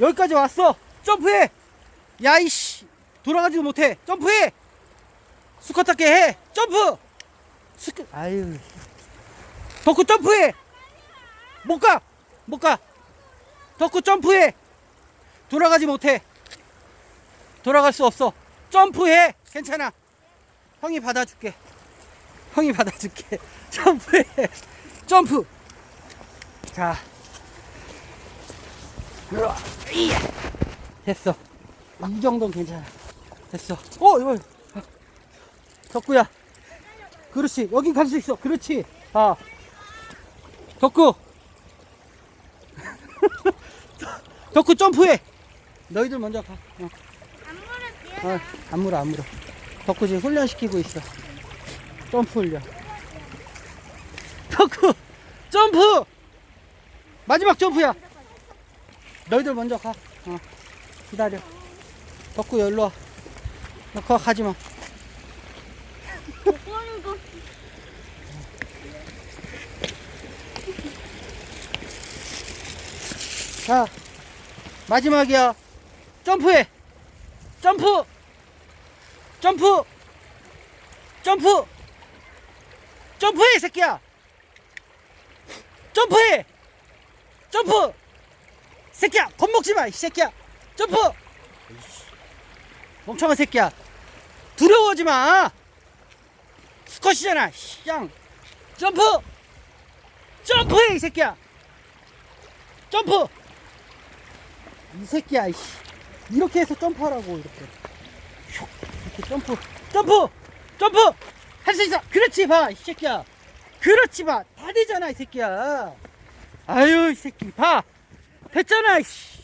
여기까지 왔어. 점프해. 야, 이씨. 돌아가지도 못해. 점프해. 수컷 닦게 해. 점프. 수컷, 아유. 덕후 점프해. 못 가. 못 가. 덕후 점프해. 돌아가지 못해. 돌아갈 수 없어. 점프해. 괜찮아. 형이 받아줄게. 형이 받아줄게. 점프해. 점프. 자. 으아, 이야. 됐어. 이 정도는 괜찮아. 됐어. 어, 이거. 덕구야. 그렇지. 여긴 갈수 있어. 그렇지. 아. 덕구. 덕구 점프해. 너희들 먼저 가. 어. 어, 안 물어, 안 물어. 덕구 지금 훈련시키고 있어. 점프 훈련. 덕구! 점프! 마지막 점프야. 너희들 먼저 가. 어, 기다려. 덕구 여기로 와. 너 그거 가지 마. 자, 마지막이야. 점프해. 점프. 점프. 점프. 점프해, 이 새끼야. 점프해. 점프. 새끼야, 겁먹지 마, 이 새끼야. 점프. 멍청한 새끼야. 두려워하지 마. 수컷이잖아. 양. 점프. 점프해, 이 새끼야. 점프! 이 새끼야, 이씨. 이렇게 해서 점프하라고, 이렇게. 슉, 이렇게 점프. 점프! 점프! 할 수 있어! 그렇지, 봐, 이 새끼야. 그렇지, 봐. 다 되잖아, 이 새끼야. 아유, 이 새끼. 봐. 됐잖아, 이씨.